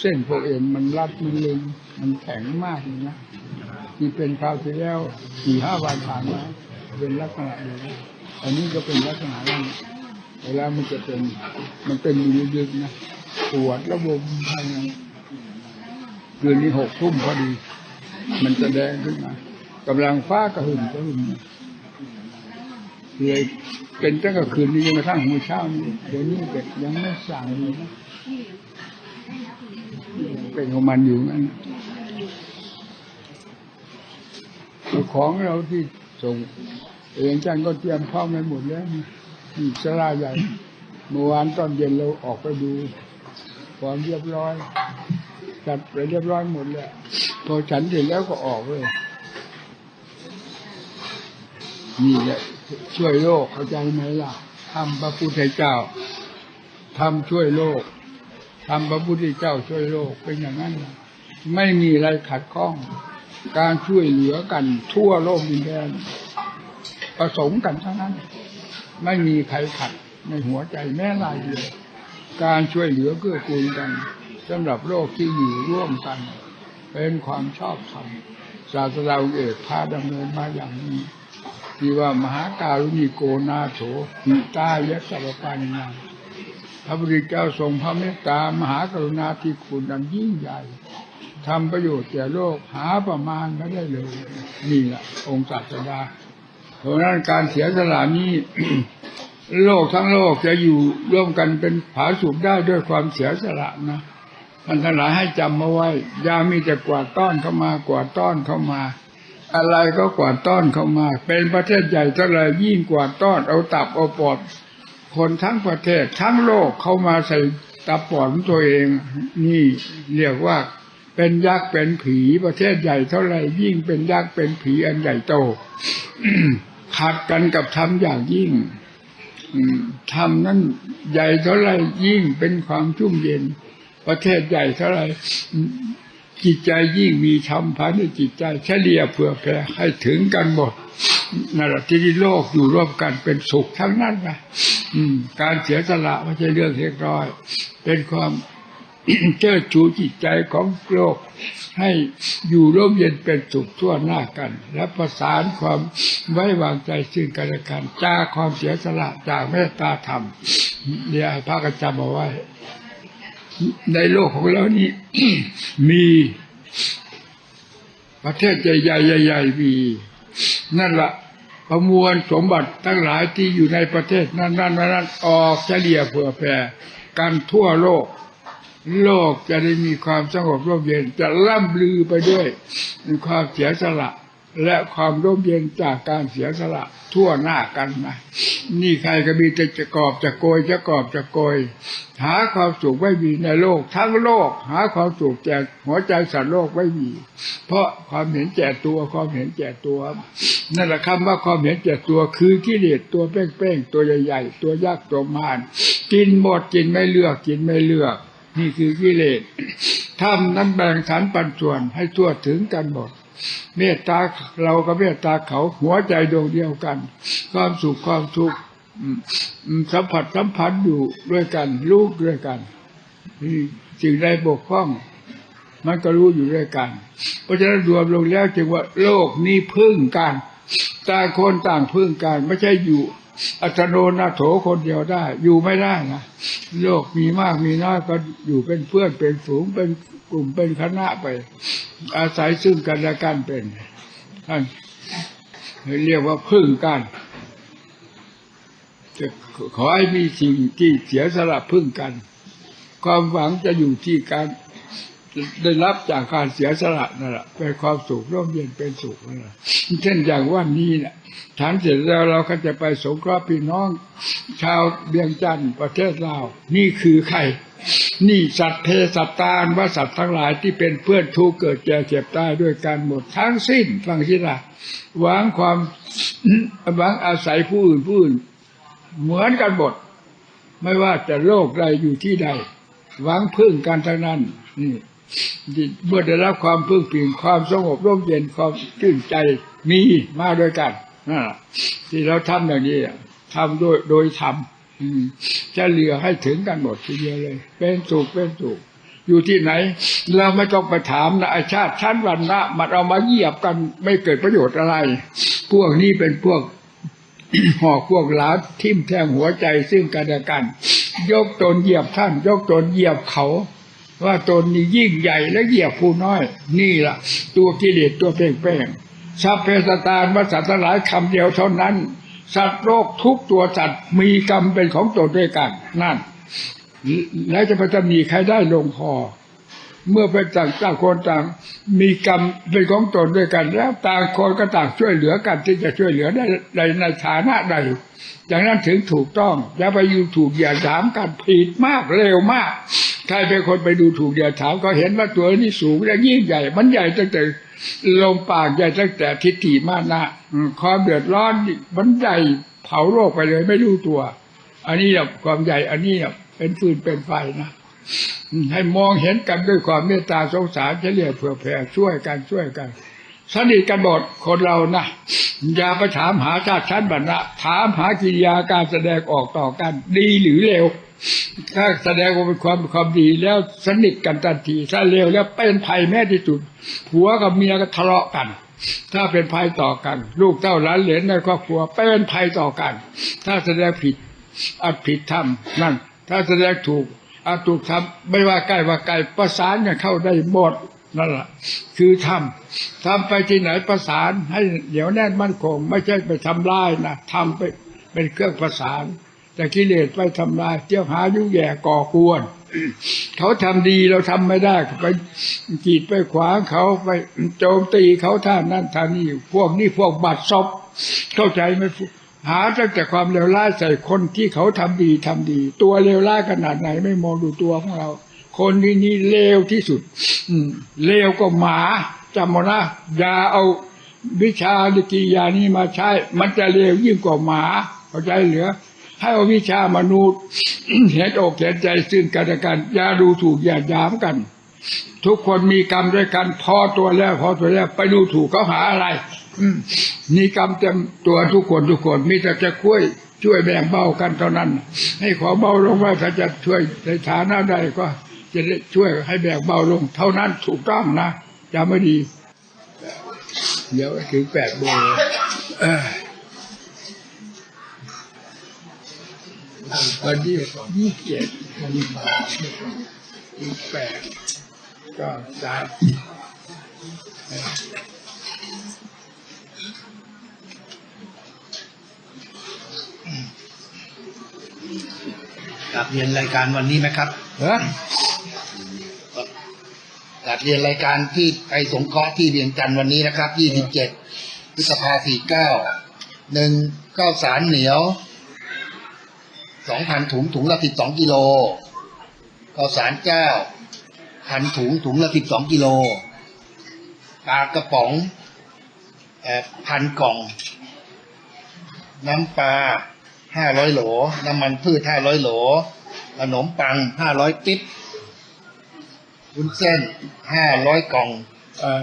เส้นพวกเอ็นมันรัดมันลึงมันแข็งมากเลยนะนี่เป็นคราวที่แล้วสี่ห้าวันผ่านมาเป็นลักษณะนี้นะอันนี้ก็เป็นลักษณะนั้นเวลามันจะเป็นมันเป็นอยู่ยึกๆนะปวดระบบภายในคืนนี้หกทุ่มพอดี มันจะแดงขึ้นมากำลังฟ้ากระหึ่มกระหึ่มเลยเป็นตั้งแต่คืนนี้ยังกระทั่งหัวเช้านี้เดี๋ยวนี้เด็กยังไม่สั่งเลยนะ เป็นของมันอยู่งั้นของเราที่ส่งเองจันก็เตรียมพร้อมไว้หมดแล้วนี่สลาใหญ่เมื่อวานตอนเย็นเราออกไปดูความเรียบร้อย จัดไปเรียบร้อยหมดแล้วพอฉันเสร็จแล้วก็ออกเลยนี่แหละช่วยโลกเข้าใจไหมล่ะทำพระพุทธเจ้าทำช่วยโลก ทำพระพุทธเจ้าช่วยโลกเป็นอย่างนั้น ไม่มีอะไรขัดข้อง การช่วยเหลือกันทั่วโลกดินแดนประสงค์กันทั้งนั้น ไม่มีใครขัดในหัวใจแม้รายเดียวการช่วยเหลือเกื้อกูลกันสำหรับโลกที่อยู่ร่วมกัน เป็นความชอบธรรมศาสดาองค์เอกพาดำเนินมาอย่างนี้ที่ว่ามหาการุณิโกนาโถหิตายะสัพปานินา พระพุทธเจ้าทรงพระเมตตามหากรุณาธิคุณอันยิ่งใหญ่ทำประโยชน์แก่โลกหาประมาณไม่ได้เลยนี่แหละองค์ศาสดาเพราะนั้นการเสียสละนี้โลกทั้งโลกจะอยู่ร่วมกันเป็นผาสุกได้ด้วยความเสียสละนะท่านทั้งหลายให้จำมาไว้อย่ามีแต่กวาดต้อนเข้ามากวาดต้อนเข้ามา อะไรก็กวาดต้อนเข้ามา เป็นประเทศใหญ่เท่าไรยิ่งกวาดต้อนเอาตับเอาปอด คนทั้งประเทศทั้งโลกเข้ามาใส่ตับปอดของตัวเอง นี่เรียกว่าเป็นยักษ์เป็นผีประเทศใหญ่เท่าไรยิ่งเป็นยักษ์เป็นผีอันใหญ่โตขัดกันกับทำอย่างยิ่งอืมนั้นใหญ่เท่าไรยิ่งเป็นความชุ่มเย็น ประเทศใหญ่เท่าไรจิตใจยิ่งมีธรรมภายในจิตใจเฉลี่ยเผื่อแผ่ให้ถึงกันหมดนั่นแหละที่โลกอยู่ร่วมกันเป็นสุขทั้งนั้นนะ การเสียสละไม่ใช่เรื่องเล็กน้อย เป็นความเชิดชูจิตใจของโลก ให้อยู่ร่มเย็นเป็นสุขทั่วหน้ากัน และประสานความไว้วางใจซึ่งกันและกันจากความเสียสละจากเมตตาธรรมเนียพระกจำเอาไว้ ในโลกของเรานี้มีประเทศใหญ่ๆใหญ่ๆมีนั่นละ ประมวลสมบัติทั้งหลายที่อยู่ในประเทศนั้นๆนั้นออกเฉลี่ยเผื่อแผ่กันทั่วโลก โลกจะได้มีความสงบร่มเย็นจะล่ำลือไปด้วยความเสียสละ และความร่มเย็นจากการเสียสละทั่วหน้ากันนะนี่ใครก็มีแต่จะกอบจะโกยจะกอบจะโกย หาความสุขไม่มีในโลก ทั้งโลก หาความสุขแก่หัวใจสัตว์โลกไม่มี เพราะความเห็นแก่ตัวความเห็นแก่ตัว นั่นแหละคำว่าความเห็นแก่ตัวคือกิเลสตัวเป้งๆตัวใหญ่ๆ ตัวยักตัวมารกินหมดกินไม่เลือกกินไม่เลือก นี่คือกิเลสทำนั้นแบ่งสรรปันส่วนให้ทั่วถึงกันหมด เมตตาเรากับเมตตาเขาหัวใจดวงเดียวกัน ความสุขความทุกข์สัมผัสสัมพันธ์อยู่ด้วยกัน รู้ด้วยกันสิ่งใดบกพร่อง มันก็รู้อยู่ด้วยกัน เพราะฉะนั้นรวมลงแล้วจึงว่าโลกนี้พึ่งกัน ต่างคนต่างพึ่งกัน ไม่ใช่อยู่ อัตโนนาโถคนเดียวได้ อยู่ไม่ได้นะโลกมีมากมีน้อยก็อยู่เป็นเพื่อนเป็นฝูงเป็นกลุ่มเป็นคณะไป อาศัยซึ่งกันและกันเป็นท่านเรียกว่าพึ่งกันจะขอให้มีสิ่งที่เสียสละพึ่งกัน ความหวังจะอยู่ที่การ ได้รับจากการเสียสละนั่นแหละเป็นความสุขร่มเย็นเป็นสุขนั่นแหละเช่นอย่างว่านี้นี่ยฐานเสร็จแล้วเราก็จะไปสงเคราะห์พี่น้อง ชาวเบียงจันทร์ประเทศลาว นี่คือใคร นี่สัตว์เพศสัตตานว่าสัตว์ทั้งหลายที่เป็นเพื่อนทุกเกิดแก่เจ็บตายด้วยกันหมดทั้งสิ้นฟังสิละหวังความหวังอาศัยผู้อื่นผู้อื่น เหมือนกันหมดไม่ว่าจะโลกใดอยู่ที่ใด หวังพึ่งกันทั้งนั้นนี่ เมื่อได้รับความพึ่งพิงความสงบร่มเย็นความชื่นใจมีมาด้วยกันนั่นแหละที่เราทำอย่างนี้ทำโดยโดยทำจะเหลือให้ถึงกันหมดทีเดียวเลย เป็นสุขเป็นสุขอยู่ที่ไหน เราไม่ต้องไปถามนะไอชาติชั้นวันนะมันเอามาเหยียบกันไม่เกิดประโยชน์อะไร พวกนี้เป็นพวกหอกพวกหลาทิ่มแทงหัวใจซึ่งกันและกัน ยกตนเหยียบท่าน ยกตนเหยียบเขา ว่าตนนี้ยิ่งใหญ่และเหยียบผู้น้อย นี่ล่ะ ตัวกิเลสตัวเป้งๆสัพเพสตานว่าสัตว์หลายคำเดียวเท่านั้น สัตว์โลกทุกตัวสัตว์มีกรรมเป็นของตนด้วยกัน นั่น แล้วจะไปตำหนิใครได้ลงคอเมื่อเป็นต่างต่างคนต่างมีกรรมเป็นของตนด้วยกัน แล้วต่างคนก็ต่างช่วยเหลือกันที่จะช่วยเหลือได้ในในฐานะใดอย่างนั้นถึงถูกต้องอย่าไปอยู่ถูกอย่าถามกันผิดมากเร็วมาก ใครเป็นคนไปดูถูกอย่าถามก็เห็นว่าตัวนี้สูงและยิ่งใหญ่ มันใหญ่ตั้งแต่ลมปากใหญ่ตั้งแต่ทิฏฐิมานะความเดือดร้อนมันใหญ่เผาโลกไปเลยไม่รู้ตัว อันนี้เนี่ยความใหญ่ อันนี้เนี่ยเป็นฟืนเป็นไฟนะให้มองเห็นกันด้วยความเมตตาสงสารเฉลี่ยเผื่อแผ่ช่วยกันช่วยกันสนิทกันหมดคนเรานะอย่าไปถามหาชาติชั้นบรรณะถามหากิริยาการแสดงออกต่อกัน ดีหรือเลว ถ้าแสดงว่าเป็นความความดีแล้วสนิทกันทันทีถ้าเลวแล้วเป็นภัยแม้ที่สุดผัวกับเมียก็ทะเลาะกัน ถ้าเป็นภัยต่อกัน ลูกเต้าหลานเหลนในครอบครัวเป็นภัยต่อกัน ถ้าแสดงผิดอัดผิดทำนั่น ถ้าแสดงถูกอาถูกทำไม่ว่าใกล้ว่าไกลประสานกันเข้าได้หมดนั่นแหละคือทำทำไปที่ไหนประสานให้เหนียวแน่นมั่นคง ไม่ใช่ไปทำลายนะทำไปเป็นเครื่องประสาน แต่กิเลสไปทำลายเที่ยวหายุ่งแย่ก่อกวนเขาทำดีเราทำไม่ได้ไปกีดไปขวางเขาไปโจมตีเขาท่านั้นท่านนี้พวกนี้พวกบัตรซบเข้าใจไหมหาตั้งแต่ความเลวร้ายใส่คนที่เขาทำดีทำดี ตัวเลวร้ายขนาดไหนไม่มองดูตัวของเรา คนที่นี่เลวที่สุด อืเลวก็หมาจำเอานะอย่าเอาวิชาดิกิยานี้มาใช้ มันจะเลวยิ่งกว่าหมาเข้าใจเหลือ ให้เอาวิชามนุษย์เห็นอกเห็นใจซึ่งกันและกันอย่าดูถูกอย่ายามกัน ทุกคนมีกรรมด้วยกัน พอตัวแล้วพอตัวแล้วไปดูถูกเขาหาอะไรมีกรรมเต็มตัวทุกคนทุกคนมีแต่จะช่วยช่วยแบ่งเบากันเท่านั้น ให้ขอเบาลงว่าถ้าจะช่วยในฐานะใดก็ จะได้ช่วยให้แบ่งเบาลง เท่านั้นถูกต้องนะจำไม่ดี เดี๋ยวถึงแปดโมง วันที่ยี่สิบเจ็ดวันที่ยี่สิบแปดก็สามกลับเรียนรายการวันนี้ไหมครับเฮ้ยกลับเรียนรายการที่ไปสงเคราะห์ที่เวียงจันวันนี้นะครับ27พฤษภา49หนึ่งข้าวสารเหนียว 2,000ถุงถุงละ12กิโลข้าวสารเจ้าพันถุงถุงละ12กิโลปลากระป๋องเอ่อพันกล่อง น้ำปลาห้าร้อยโหล น้ำมันพืชห้าร้อยโหล ขนมปังห้าร้อยปิ๊บวุ้นเส้นห้าร้อยกล่องเออ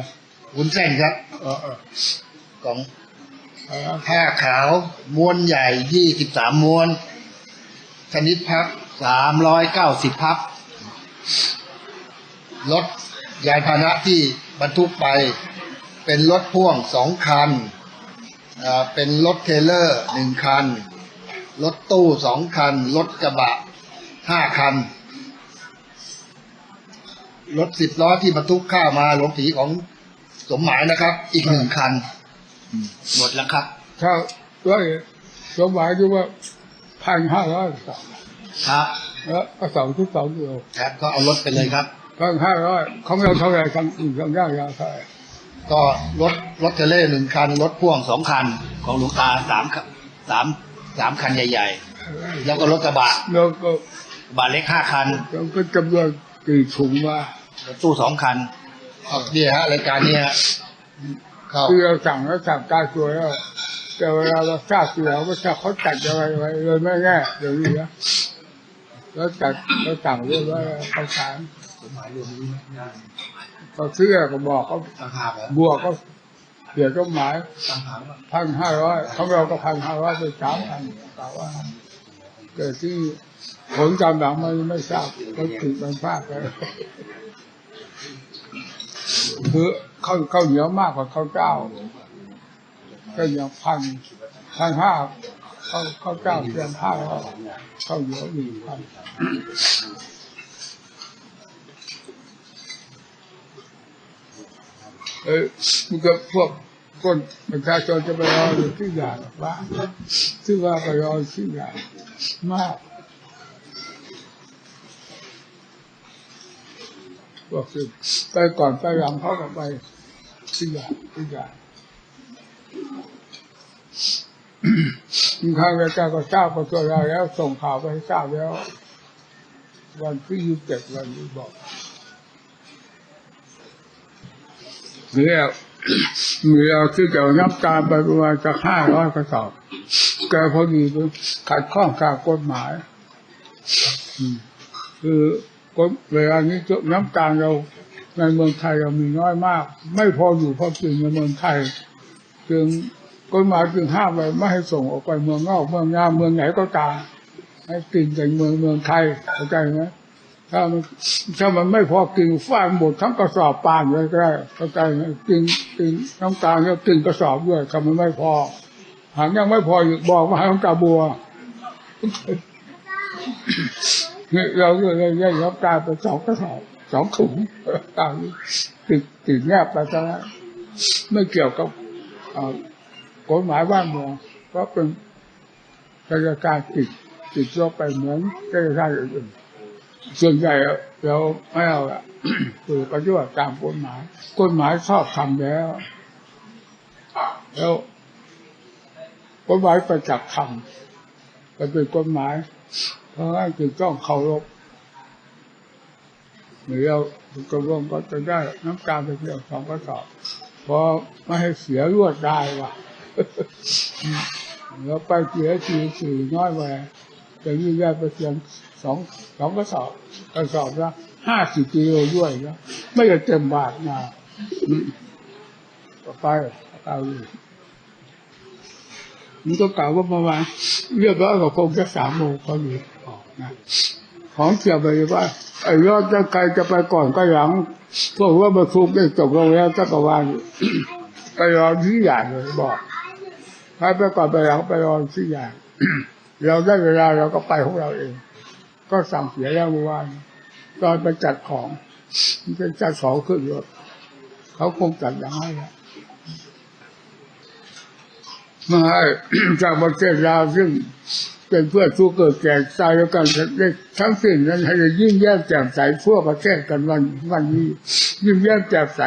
วุ้นเส้นครับเออเออกล่องเออผ้าขาวม้วนใหญ่ยี่สิบสามม้วน ชนิดพับสามร้อยเก้าสิบพับรถยานพาหนะที่บรรทุกไป เป็นรถพ่วงสองคันอ่าเป็นรถเทรลเลอร์หนึ่งคัน รถตู้สองคัน รถกระบะห้าคัน รถสิบล้อที่บรรทุกข้าวมาหลวงผีของสมหมายนะครับ อีกหนึ่งคัน หมดแล้วครับ ถ้าว่าสมหมายคือว่า พันห้าร้อยสองครับแล้วก็สองทุกสองกิโลครับก็เอารถไปเลยครับพันห้าร้อยของเราเท่าไหร่ของอื่นของย่างยาเท่าไหร่ก็รถรถเทรลเลอร์หนึ่งคันรถพ่วงสองคันของหลวงตาสามคันสามสามคันใหญ่ ๆ แล้วก็รถกระบะแล้วก็กระบะเล็กห้าคันเราก็จำนวนกี่ถุงว่ารถตู้สองคันเนี่ยฮะรายการเนี่ยเข้าคือเราสั่งแล้วสั่งกาตัวแล้ว แต่เวลาเราทราบตัวเราไม่ทราบเขาจัดยังไงไว้เลยไม่แง่เดี๋ยวนี้นะแล้วจัดเราสั่งเรียบร้อยแล้วเขาสารสมหมายรวมนี้นะเขาเสื้อก็บอกเขาต่างหากเหรอบวกก็เขียนก็หมายต่างหากเหรอพันห้าร้อยของเราก็พันห้าร้อยไปสามพันกล่าวว่าเกิดที่ผลกำหลังมันไม่ทราบมันผิดมันพลาดไปคือข้าวข้าวเหนียวมากกว่าข้าวเจ้า ก็ย่างพันพันห้าเขาวข้าเจ้าเพียงห้าร้อยข้าวเหนียวหนึ่พันเอ้ยมันก็พวกคนประชาชนจะไปรออยู่ที่ด่านว่าที่ว่าไปรอที่ด่านมากก็คือไปก่อนไปหลังเขาก็ไปที่ใหญ่ที่ใหญ่ ข้างรายการก็ทราบก็ตัวเราแล้ว ส่งข่าวไปให้ทราบแล้ว วันที่ยี่สิบเจ็ดวันนี้บอกเนี่ยมีเราที่จะเอาน้ำตาลไปประมาณจะห้าร้อยกระสอบแกพอดีไปขัดข้องกับกฎหมาย คือก็เวลานี้น้ำตาลเราในเมืองไทยเรามีน้อยมาก ไม่พออยู่พอกินในเมืองไทย จึง กฎหมายจึงห้ามไว้ไม่ให้ส่งออกไปเมืองนอกเมืองนาเมืองไหนก็ตามให้กินแต่เมืองเมืองไทยเข้าใจไหมถ้ามันถ้ามันไม่พอกินฟาดหมดทั้งกระสอบปานเลยก็ได้เข้าใจไหมกินกินน้ำตาลแล้วกินกระสอบด้วยถ้ามันไม่พอ หากยังไม่พออีกบอกมาให้น้ำตาบัวเราก็เลยได้รับกาไปสองกระสอบสองถุงตาติดติดแนบไปซะแล้วไม่เกี่ยวกับอ่อ กฎหมายบ้านเมืองเพราะเป็นราชการติดติดตัวไปเหมือนราชการอื่นๆส่วนใหญ่เราไม่เอาละคือปฏิบัติตามกฎหมายกฎหมายชอบทำแล้ว แล้วกฎหมายประจักษ์ทำมันเป็นกฎหมาย เพราะงั้นจึงต้องเคารพหรือเรากระวงก็จะได้น้ำตาลไปเพียงสองกระสอบเพราะไม่ให้เสียรวดได้ว่ะ แล้วไปเสียทีสี่น้อยไปจะยิ่งได้ไปเพียงสองสองกระสอบกระสอบละห้าสิบกิโลด้วยนะไม่ได้เต็มบาทนะอืมต่อไปเอาอยู่มันก็กล่าวว่าประมาณเรียบร้อยก็คงจะสามโมงเขาอยู่ออกนะของเกี่ยวไปว่าไอ้ยอดจะใครจะไปก่อนก็หลังพวกว่าประชุมได้จบลงแล้วจักรวาลไปรอที่ใหญ่เลยบอก ใครไปก่อนไปหลังไปรอนที่ใหญ่เราได้เวลาเราก็ไปของเราเอง ก็สั่งเสียแล้วเมื่อวานตอนไปจัดของมันจะจัดของขึ้นรถเขาคงจัดอย่างไรแหละมาให้จากประเทศลาวซึ่ง เป็นเพื่อทุกข์เกิดแก่ตายแล้วกันได้ทั้งสิ้นนั้นให้ยิ่งแย้มแจ่มใสทั่วประเทศกันวันวันนี้ ยิ่งแย้มแจ่มใส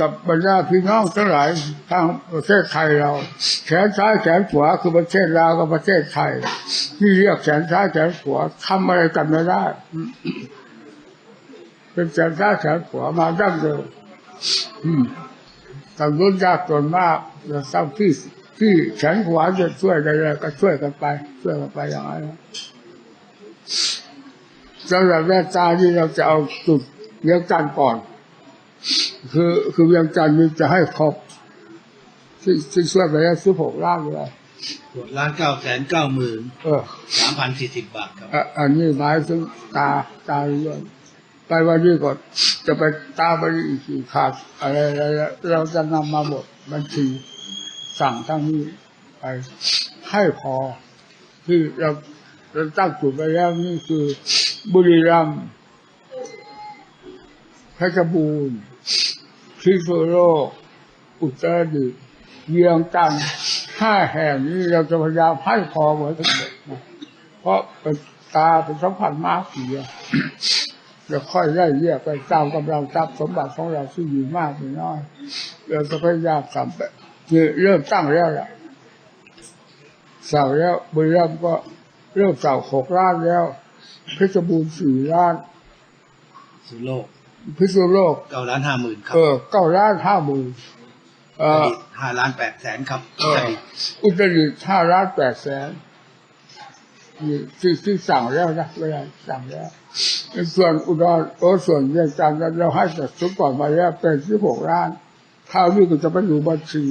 กับบรรดาพี่น้องทั้งหลายทางประเทศไทยเรา แขนซ้ายแขนขวาคือประเทศลาวกับประเทศไทยที่เรียกแขนซ้ายแขนขวาทำอะไรกันไม่ได้ เป็นแขนซ้ายแขนขวามาดั้งเดิมอืมทางรุ่นยากจนมากจะสร้างที่ ที่แขนขวาจะช่วยได้เลยก็ช่วยกันไป ช่วยกันไปอย่างนั้นสำหรับแม่ตาที่เราจะเอาจุดเวียงจันทร์ก่อน คือคือเวียงจันทร์นี่จะให้ครบที่ที่ช่วยไปแล้วสิบหกล้านเลยตรวจล้านเก้าแสนเก้าหมื่นเออสามพันสี่สิบบาทครับอะอันนี้หมายถึงตาตาเรื่องไปวันนี้ก่อนจะไปตาไปอีกกี่ขาดอะไรอะไรเราจะนำมาหมดบัญชี สั่งทั้งนี้ไปให้พอ ที่เราเราตั้งจุดไปแล้วนี่คือบุรีรัมย์เพชรบูรณ์พิษณุโลกอุตรดิตถ์เวียงจันห้าแห่งนี้เราจะพยายามให้พอหมดทั้งหมดนเพราะเป็นตาเป็นสัมผัสมากเสียเราค่อยไล่เรียกไปตามกำลังทรัพย์สมบัติของเราที่มีมากมีน้อย เราจะพยายามทำไปคือ เริ่มตั้งแล้วล่ะเสาแล้วบุรีรัมย์ก็เริ่มเสาหกล้านแล้วเพชรบูรณ์สี่ล้านสุโลกพิษณุโลกเก้าล้านห้าหมื่นครับเออเก้าล้านห้าหมื่นเออห้าล้านแปดแสนครับเอออุตรดิตถ์ห้าล้านแปดแสนนี่ที่ที่สั่งแล้วนะเวลาสั่งแล้วส่วนอุดรโอ้ส่วนเวียงจันทร์เราให้จัดสุดก่อนมาแล้วเป็นที่หกล้านข้าวนี่ก็จะไปอยู่บัญชี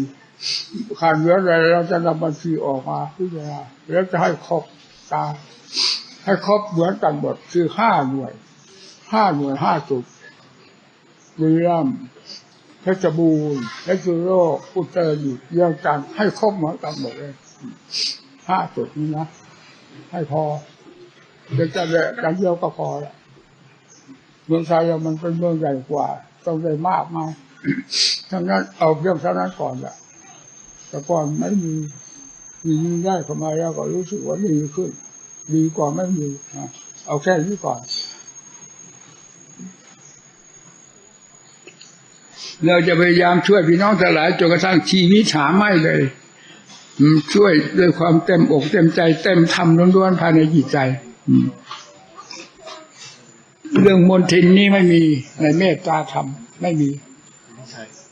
ขาดเหลืออะไรเราจะนำบัญชีออกมาพิจารณาแล้วจะให้ครบตาให้ครบเหมือนกันหมดคือห้าหน่วยห้าหน่วยห้าจุดบุรีรัมย์เพชรบูรณ์เพชรโลกอุตรดิตถ์เรียงกันให้ครบเหมือนกันหมดเลยห้าจุดนี้นะให้พอเดี๋ยวจะเดะกันเดียวก็พอละเมืองไทยมันเป็นเมืองใหญ่กว่า ต้องได้มากมายทั้งนั้นเอาเพียงเท่านั้นก่อนแหละ แต่ก่อนไม่มีมีได้เข้ามาแล้วก็รู้สึกว่าดีขึ้น ดีกว่าไม่มีเอาแค่นี้ก่อนเราจะพยายามช่วยพี่น้องทั้งหลายจนกระทั่งชีวิตหาไม่เลยช่วยด้วยความเต็มอกเต็มใจ เต็มธรรมล้วนๆภายในจิตใจเรื่องมนทินนี้ไม่มีในเมตตาธรรมไม่มี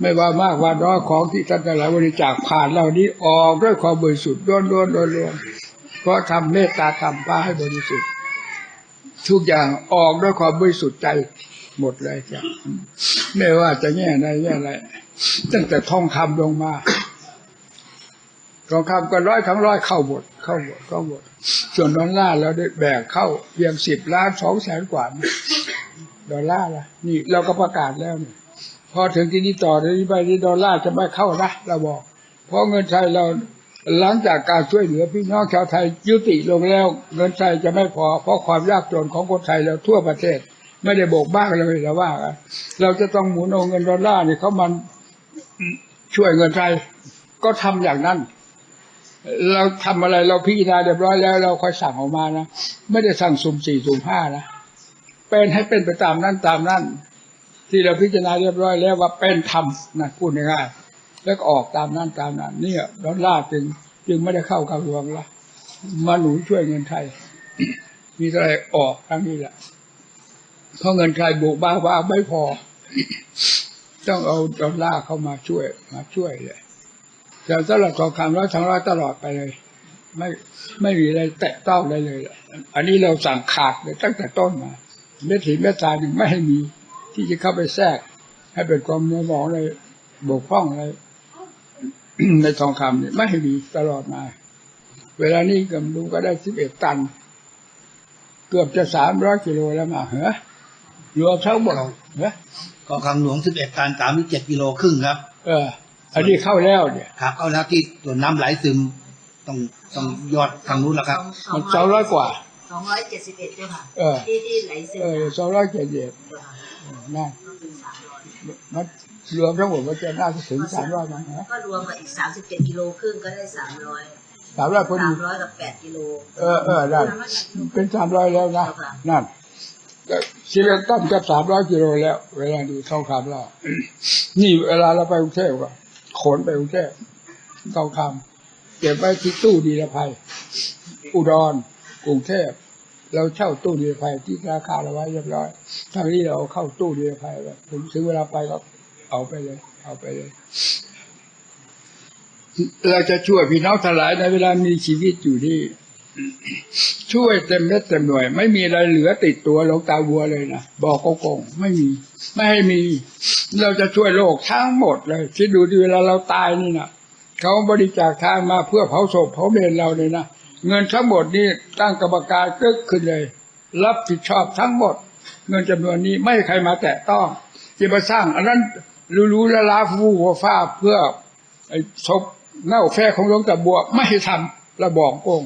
ไม่ว่ามากว่าน้อยของที่ท่านทั้งหลายบริจาคผ่านเหล่านี้ออกด้วยความบริสุทธิ์ล้วนๆล้วนๆเพราะทำเมตตาธรรมพาให้บริสุทธิ์ ทุกอย่างออกด้วยความบริสุทธิ์ใจหมดเลยจ้ะไม่ว่าจะแง่ใดแง่ไรตั้งแต่ทองคำลงมาทองคำก็ร้อยทั้งร้อยเข้าหมดเข้าหมดเข้าหมดส่วนดอลลาร์เราได้แบกเข้าเพียงสิบล้านสองแสนกว่าดอลลาร์ละนี่เราก็ประกาศแล้วเนี่ย พอถึงที่นี้ต่อที่นี้ไปที่ดอลลาร์จะไม่เข้านะเราบอก เพราะเงินไทยเราหลังจากการช่วยเหลือพี่น้องชาวไทยยุติลงแล้ว เงินไทยจะไม่พอ เพราะความยากจนของคนไทยเราทั่วประเทศ ไม่ได้โบกบ้างเลยเราว่า เราจะต้องหมุนเอาเงินดอลลาร์นี่ยเขามันช่วยเงินไทยก็ทำอย่างนั้น เราทำอะไรเราพิจารณาเรียบร้อยแล้ว เราค่อยสั่งออกมานะไม่ได้สั่งสุ่มสี่สุ่มห้านะเป็นให้เป็นไปตามนั้นตามนั้น ที่เราพิจารณาเรียบร้อยแล้วว่าเป็นธรรมนะพูดง่ายๆแล้วก็ออกตามนั้นตามนั้นเนี่ยดอลลาร์จึงจึงไม่ได้เข้ากับหลวงละมาหนุนช่วยเงินไทย มีอะไรออกทั้งนี้แหละเพราะเงินไทยบุกบ้าว่าไม่พอ ต้องเอาดอลลาร์เข้ามาช่วย มาช่วยเลยแต่สำหรับทองคำร้อยทั้งร้อยตลอดไปเลย ไม่ไม่มีอะไรแตะต้องได้เลย อันนี้เราสั่งขาดเลยตั้งแต่ต้นมาเม็ดหินเม็ดทรายหนึ่งไม่ให้มี ที่จะเข้าไปแทรก ให้เป็นความมัวหมองเลยบกพร่องอะไรในทองคำเนี่ยไม่ให้มีตลอดมา เวลานี้กำดูก็ได้สิบเอ็ดตัน เกือบจะสามร้อยกิโลแล้วมาเหรอรวมทั้งหมดเหรอทองคำหลวงสิบเอ็ดตันสามสิบเจ็ดกิโลครึ่งครับ เออ อันนี้เข้าแล้วเนี่ยครับเอาแล้วที่ส่วนน้ำไหลซึมต้องต้องยอดทางนู้นแล้วครับ มันสองร้อยกว่า สองร้อยเจ็ดสิบเอ็ดด้วยค่ะเออที่ที่ไหลซึมเออสองร้อยเจ็ดเจ็ดเจ้าค่ะนั่นก็คือสามร้อยมันรวมทั้งหมดมันจะน่าจะถึงสามร้อยมั้งฮะก็รวมกับอีกสามสิบเจ็ดกิโลครึ่งก็ได้สามร้อยสามร้อยพอสาดีมร้อยกับแปดกิโลเออเออได้เป็นสามร้อยแล้วนะนั่นก็สิเอ็ดตันกับสามร้อยกิโลแล้ว เวลาดูทองคำแล้วนี่เวลาเราไปกรุงเทพก็ขนไปกรุงเทพทองคำเก็บไว้ที่ตู้ดีละภัยอุดร กรุงเทพเราเช่าตู้ดีละภัยที่ราคาเราไว้เรียบร้อยทางนี้เราเข้าตู้ดีละภัยไปถึงถึงเวลาไปก็เอาไปเลย เอาไปเลย เราจะช่วยพี่น้องทั้งหลายในเวลามีชีวิตอยู่ที่ช่วยเต็มเม็ดเต็มหน่วย ไม่มีอะไรเหลือติดตัวหลงตาวัวเลยนะบอกโกงไม่มี ไม่ให้มี เราจะช่วยโลกทั้งหมดเลยคิดดูดิเวลาเราตายนี่นะเขาบริจาคทางมาเพื่อเผาศพเผาเมนเราเลยนะ เงินทั้งหมดนี่ตั้งกรรมการกึกขึ้นเลย รับผิดชอบทั้งหมด เงินจำนวนนี้ไม่ใครมาแตะต้องจะมาสร้าง อันนั้นรู้ๆละลาฟูหัวฟ้าเพื่อไอ้ศพเน่าแฟของหลวงตาบัวไม่ให้ทำระบอกโกง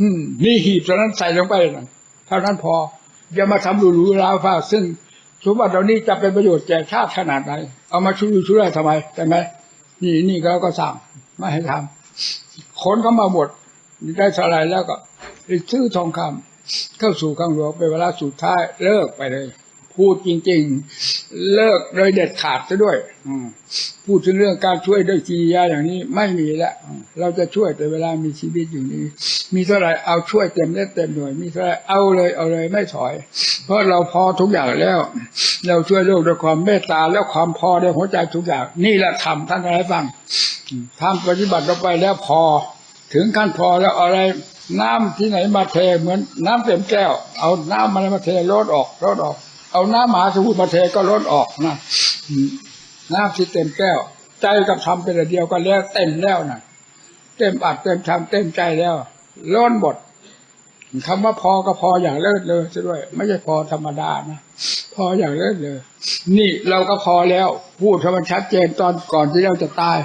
อืมนี่หีบเท่านั้นใส่ลงไปนะเท่านั้นพออย่ามาทำหรูๆลาฟ้า ซึ่งสมบัติเหล่านี้จะเป็นประโยชน์แก่ชาติขนาดไหนเอามาช่วยช่วยทำไมใช่ไหมนี่นี่ก็ก็สั่งไม่ให้ทำขนเขามาหมด ได้เท่าไรแล้วก็ซื้อทองคำเข้าสู่ข้างหลวงเป็นเวลาสุดท้ายเลิกไปเลย พูดจริง ๆ เลิกเลยเด็ดขาดซะด้วยอืพูดถึงเรื่องการช่วยด้วยกิริยาอย่างนี้ไม่มีแล้วเราจะช่วยแต่เวลามีชีวิตอยู่นี้ มีเท่าไหร่เอาช่วยเต็มเล็เต็มหน่วย มีเท่าไหร่เอาเลยเอาเลยไม่ถอย เพราะเราพอทุกอย่างแล้ว เราช่วยโลกด้วยความเมตตาและความพอในหัวใจทุกอย่าง นี่แหละทำท่านอะไรฟังทำปฏิบัติลงไปแล้วพอ ถึงขั้นพอแล้วอะไร น้ำที่ไหนมาเทเหมือน น้ำเต็มแก้ว เอาน้ำมันมาเทลดออกลดออก เอาน้ำมหาสมุทรมาเทก็ลดออกนะน้ำที่เต็มแก้ว ใจกับทำเป็นอันเดียวกันแล้ว เต็มแล้วนะเต็มอัดเต็มทำเต็มใจแล้วล้นหมด คำว่าพอก็พออย่างเลิศเลยซะด้วย ไม่ใช่พอธรรมดานะพออย่างเลิศเลย นี่เราก็พอแล้ว พูดให้มันชัดเจนตอนก่อนที่เราจะตาย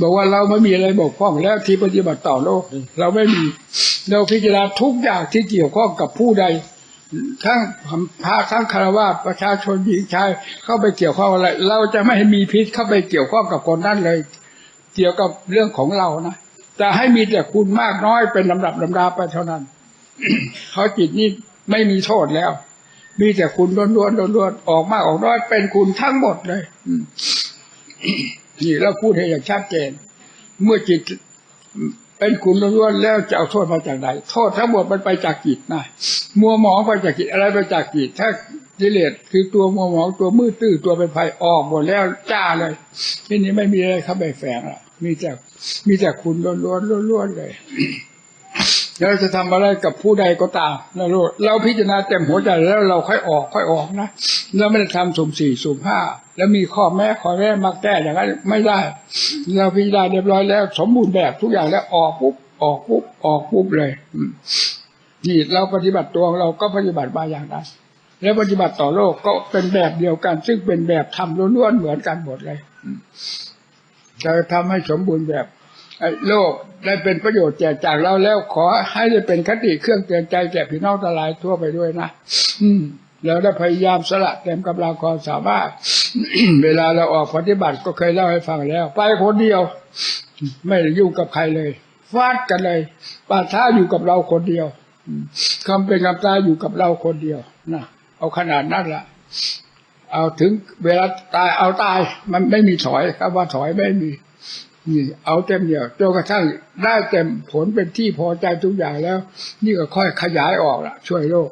บอกว่าเราไม่มีอะไรบกพร่องแล้วที่ปฏิบัติต่อโลกเราไม่มีเราพิจารณาทุกอย่างที่เกี่ยวข้องกับผู้ใด ทั้งพระทั้งคารวะประชาชนหญิงชายเข้าไปเกี่ยวข้องอะไร เราจะไม่ให้มีพิษเข้าไปเกี่ยวข้องกับคนนั้นเลย เกี่ยวกับเรื่องของเรานะจะให้มีแต่คุณมากน้อยเป็นลำดับลำดาไปเท่านั้น เขาจิตนี่ไม่มีโทษแล้ว มีแต่คุณล้วนๆล้วนๆออกมากออกน้อยเป็นคุณทั้งหมดเลยนี่เราพูดให้อย่างชัดเจน เมื่อจิตเป็นคุณล้วนๆแล้วจะเอาโทษมาจากไหนโทษทั้งหมดมันไปจากจิตนะมัวหมองไปจากจิตอะไรไปจากจิตถ้ากิเลสคือตัวมัวหมองตัวมืดตื้อตัวเป็นภัยออกหมดแล้วจ้าเลยที่นี้ไม่มีอะไรเข้าไปแฝงละมีแต่มีแต่คุณล้วนๆล้วนๆเลย เราจะทำอะไรกับผู้ใดก็ตามนะลูกเราพิจารณาเต็มหัวใจแล้วเราค่อยออกค่อยออกนะเราไม่ได้ทำสุ่มสี่สุ่มห้าแล้วมีข้อแม้ข้อแม้มาแก้อย่างนั้นไม่ได้ เราพิจารณาเรียบร้อยแล้ว สมบูรณ์แบบทุกอย่างแล้วออกปุ๊บออกปุ๊บออกปุ๊บเลยนี่เราปฏิบัติตัวเราก็ปฏิบัติมาอย่างนั้นแล้วปฏิบัติต่อโลกก็เป็นแบบเดียวกัน ซึ่งเป็นแบบทำล้วนๆเหมือนกันหมดเลยจะทำให้สมบูรณ์แบบ โลกได้เป็นประโยชน์แก่จากเราแล้วขอให้ได้เป็นคติเครื่องเตือนใจแก่พี่น้องทั้งหลายทั่วไปด้วยนะอืมแล้วได้พยายามสละเต็มกำลังความสามารถ เวลาเราออกปฏิบัติก็เคยเล่าให้ฟังแล้ว ไปคนเดียว ไม่ยุ่งกับใครเลยฟาดกันเลยปาท้าอยู่กับเราคนเดียวคำเป็นคำตายอยู่กับเราคนเดียวนะเอาขนาดนั้นละเอาถึงเวลาตายเอาตาย มันไม่มีถอยครับว่าถอยไม่มี นี่เอาเต็มเดียวจนกระทั่งได้เต็มผลเป็นที่พอใจทุกอย่างแล้ว นี่ก็ค่อยขยายออกละช่วยโลก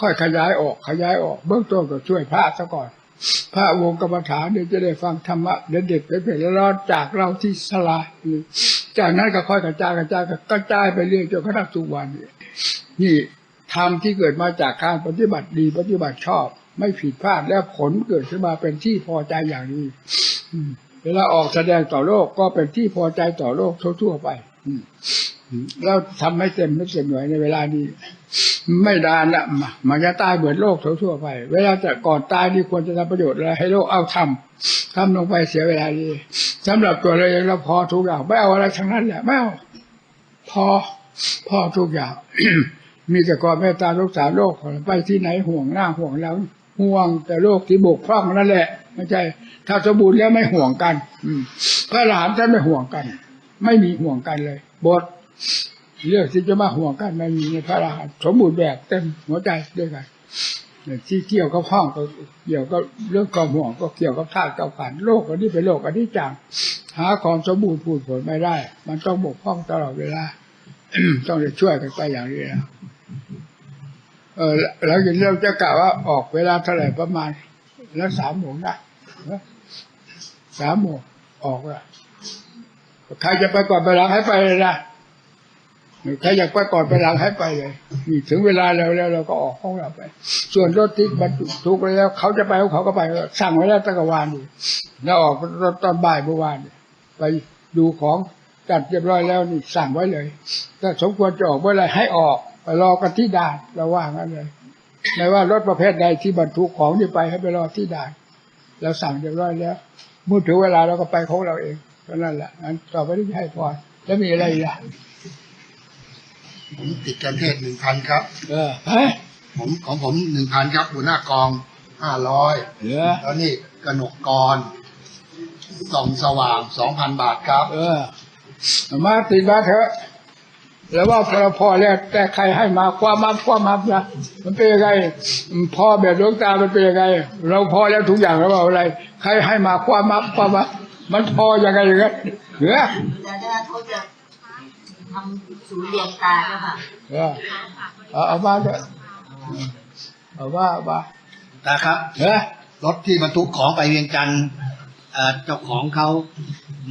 ค่อยขยายออกขยายออกเบื้องต้นก็ช่วยพระซะก่อน พระวงกรรมฐานเนี่ยจะได้ฟังธรรมะเด็ดๆเผ็ดๆแล้วรอดจากเราที่สลายจากนั้นก็ค่อยกระจายกระจายกระจายไปเรื่อยจนกระทั่งทุกวันนี้นี่ธรรมที่เกิดมาจากการปฏิบัติดีปฏิบัติชอบ ไม่ผิดพลาดแล้วผลเกิดขึ้นมาเป็นที่พอใจอย่างนี้อืม เวลาออกแสดงต่อโลกก็เป็นที่พอใจต่อโลกทั่วๆไปอืมอืมแล้วทำให้เต็มไม่เต็มหน่วยในเวลานี้ ไม่ดานละมันจะตายเหมือนโลกทั่วๆไป เวลาจะก่อนตายนี่ควรจะทำประโยชน์อะไรให้โลกเอาทำทำลงไปเสียเวลาดีสำหรับตัวเราเองเราพอทุกอย่างไม่เอาอะไรทั้งนั้นแหละไม่เอาพอพอทุกอย่างมีแต่ความเมตตาสงสารโลกไปที่ไหนห่วงหน้าห่วงหลังห่วงแต่โลกที่บกพร่องนั่นแหละ ไม่ใช่ ถ้าสมบูรณ์แล้วไม่ห่วงกัน อืมพระหลานท่านไม่ห่วงกัน ไม่มีห่วงกันเลย บทเรื่องที่จะมาห่วงกันไม่มีในพระอรหันต์สมบูรณ์แบบเต็มหัวใจด้วยกันที่เกี่ยวกับห้องก็เกี่ยวกับเรื่องความห่วงก็เกี่ยวกับธาตุกับขันโลกอันนี้เป็นโลกอันนี้จังหาความสมบูรณ์พูดผลไม่ได้ มันต้องบกพร่องตลอดเวลาต้องจะช่วยกันไปอย่างนี้นะเออแล้วอย่างเราจะกล่าวว่าออกเวลาเท่าไหร่ประมาณ แล้วสามโมงได้ นะสามโมงออกละใครจะไปก่อนไปหลังให้ไปเลยนะใครอยากไปก่อนไปหลังให้ไปเลยนี่ถึงเวลาแล้วแล้วเราก็ออกของเราไป ส่วนรถที่บรรทุกทุกแล้วเขาจะไปของเขาก็ไป สั่งไว้แล้วตั้งแต่วานนี่แล้วออกรถตอนบ่ายเมื่อวานไปดูของจัดเรียบร้อยแล้วนี่สั่งไว้เลยถ้าสมควรจะออกเมื่อไหรให้ออกไปรอกันที่ด่านเราว่างั้นเลยไม่ว่ารถประเภทใดที่บรรทุกของนี่ไปให้ไปรอที่ด่าน เราสั่งเรียบร้อยแล้วเมื่อถึงเวลาเราก็ไปของเราเองก็นั่นแหละงั้นต่อไปนี้ให้พรแล้วมีอะไรอีกล่ะผมติดกันเทศหนึ่งพันครับ เออเฮ้ยผมของผมหนึ่งพันครับหัวหน้ากองห้าร้อยเหลือแล้วนี่กนกกรส่องสว่างสองพันบาทครับ เออเอามาติดมาเถอะ แล้วว่าพอพอแล้วแต่ใครให้มาความมับความมับนะมันเป็นยังไงพ่อแบบหลวงตามันเป็นยังไง เราพอแล้วทุกอย่างเราเอาอะไร ใครให้มาความมับความมับมันพอยังไงอย่างนั้นเหลือแต่ถ้าเขาจะทำศูนย์รวมตาเจ้าค่ะเออเอาเอามาเถอะเอาว่าเอาว่าตาครับเออรถที่บรรทุกของไปเวียงจันทร์เอ่อเจ้าของเขา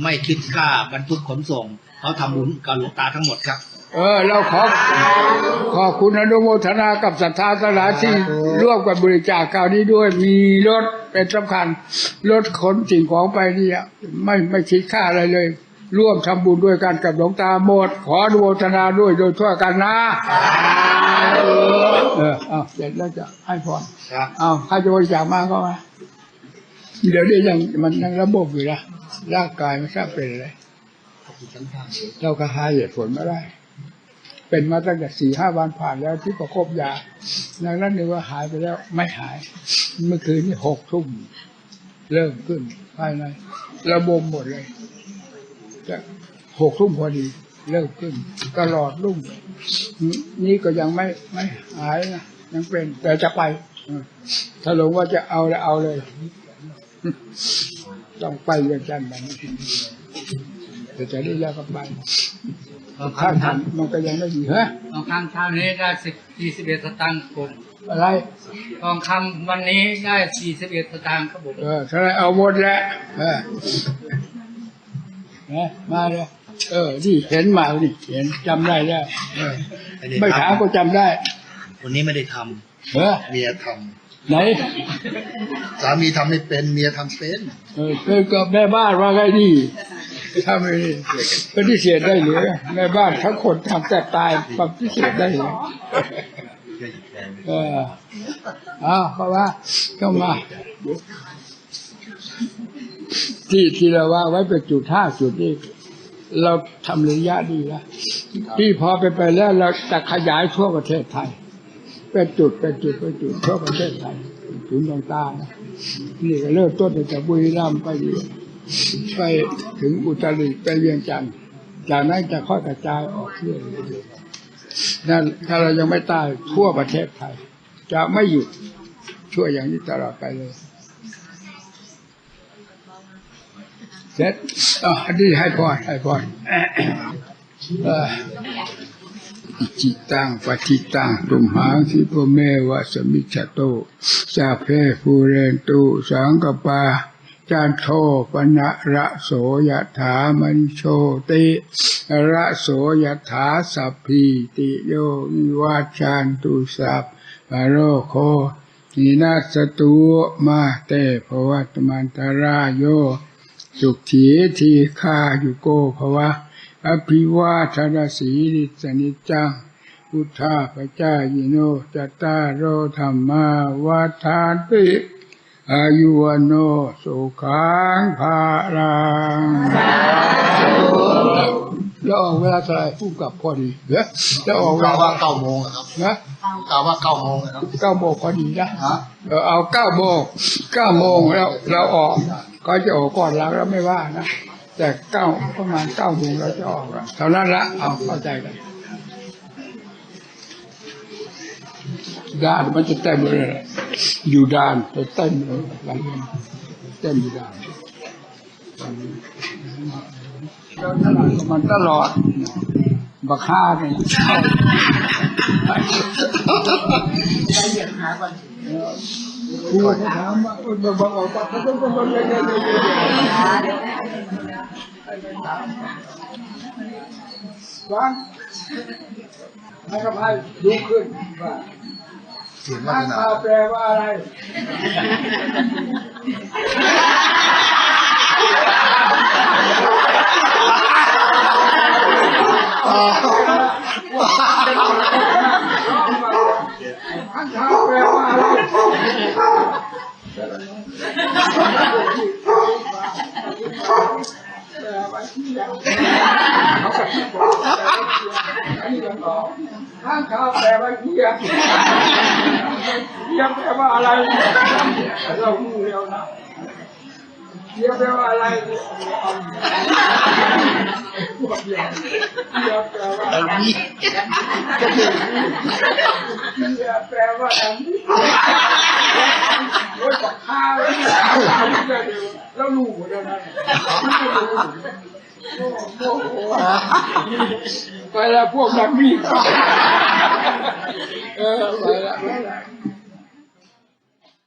ไม่คิดค่าบรรทุกขนส่ง เขาทำบุญกับหลวงตาทั้งหมดครับ เออ เราขอขอบคุณอนุโมทนากับศรัทธาสลายที่ร่วมกันบริจาคคราวนี้ด้วย มีรถเป็นสำคัญรถขนสิ่งของไปเนี่ยไม่ไม่คิดค่าอะไรเลย ร่วมทำบุญด้วยกันกับหลวงตาโมด ขออนุโมทนาด้วยโดยทั่วกันนะเออเอาเสร็จแล้วจะให้พรครับเอาใครจะบริจาคมาก็มาเดี๋ยวนี้ยังมันยังระบบอยู่นะร่างกายไม่ทราบเป็นอะไรเราก็หาเหตุผลไม่ได้ เป็นมาตั้งแต่สี่ห้าวันผ่านแล้วที่ประคบยาดังนั้นนึกว่าหายไปแล้วไม่หาย เมื่อคืนนี่หกทุ่มเริ่มขึ้นภายในระบมหมดเลยจะหกทุ่มพอดีเริ่มขึ้น ตลอดรุ่งนี่ก็ยังไม่ไม่หายนะยังเป็นแต่จะไปถ้าหลงว่าจะเอาแล้วเอาเลย ต้องไปเวียงจันทร์แบบนี้แต่จะได้แล้วก็ไป ถ้าทันมันก็ยังไม่ดีฮะทองคำเช้านี้ได้สิบสี่สิบเอ็ดสตางค์ครับผมอะไรทองคำวันนี้ได้สี่สิบเอ็ดสตางค์ครับผมเออถ้าไรเอาหมดแหล้วเออนะมาเลยเออนี่เห็นมานี่เห็นจำได้แล้วเออไม่ถามก็จำได้ วันนี้ไม่ได้ทเออำเมียทไหนำสามีทำไม่เป็นเมียทำเป็น เออเคยกับแม่บ้านว่าไงดี ทำไมดีปฏิเสธได้หรือแม่บ้านทั้งคนทำแต่ตายปฏิเสธได้หรือเออเอาเพราะว่าเข้ามา ที่ที่เราว่าไว้เป็นจุดห้าจุดนี้เราทำระยะดีแล้วที่พอไปไปแล้วเราจะขยายทั่วประเทศไทยเป็นจุดเป็นจุดเป็นจุดทั่วประเทศไทยศูนย์ต่างๆนะนี่ก็เริ่มต้นจากบุรีรัมย์ไป ไปถึงอุตรดิตถ์ไปเวียงจันทร์จากนั้นจะค่อยกระจายออกเรื่อยๆนั่นถ้าเรายังไม่ตายทั่วประเทศไทย จะไม่หยุดช่วยอย่างนี้ตลอดไปเลยเสร็จอะอันนี้ให้พรให้พรเอ่ออิจิตังปฏิตังตุมหังสิปเมวะสมิจโต สาเพภูเรนตุสังกปา จานโทปนะระโสยถามันโชติระโสยถาสัพพิติโยวิวาชันตุสัพพะโรโคนินาสตุมาเตภวัตมันตรายโย สุขีทีฆายุโกภวะ อภิวาทนาสีริสนิจจัง พุทธาปจายิโนจตตารโอธรรมาวาทานติ อายุวันโนสุขังภาลังแล้วออกเวลาเท่าไหร่ผู้กับพอดีเด้อแล้วออกเวกล่าลาวว่าเก้าโมงอะครับนะกล่าวว่าเก้าโมงอะครับเก้าโมงพอดีนะเออเอาเก้าโมงเก้าโมงแล้วเราออกก็จะออกก่อนเราแล้วไม่ว่านะแต่เก้าประมาณเก้าโมงเราจะออกละเท่านั้นละเอาเข้าใจกัน ด่านมันจะเต็มเลยอยู่ด่านจะเต็มเลยหลังเต็มอยู่ด่านมันตลอดบักฆ่าเนี่ยครูถามว่าเออบอกออกมาเขาต้องมาเรียนเรียนเรียนเรียนฟังให้กับให้ดูขึ้นว่า เสียงข้าวาสนาข่าวแปลว่าอะไร ข้างข่าวแปลว่าอะไรข้างข่าวแปลว่าเหี้ยเหี้ยแปลว่าอะไรเรารู้แล้วนะ เหี้ยแปลว่าอะไรกเหี้ยเหี้ยแปลว่าอะไรนี่อย่าแปลว่าอันนี้โอ้ยบอกข้าวแล้วเนี่ยแล้วรู้หมดแล้วนะโอ้โหไปแล้วพวกนักวิ่งเออไปล้วไปแล้ว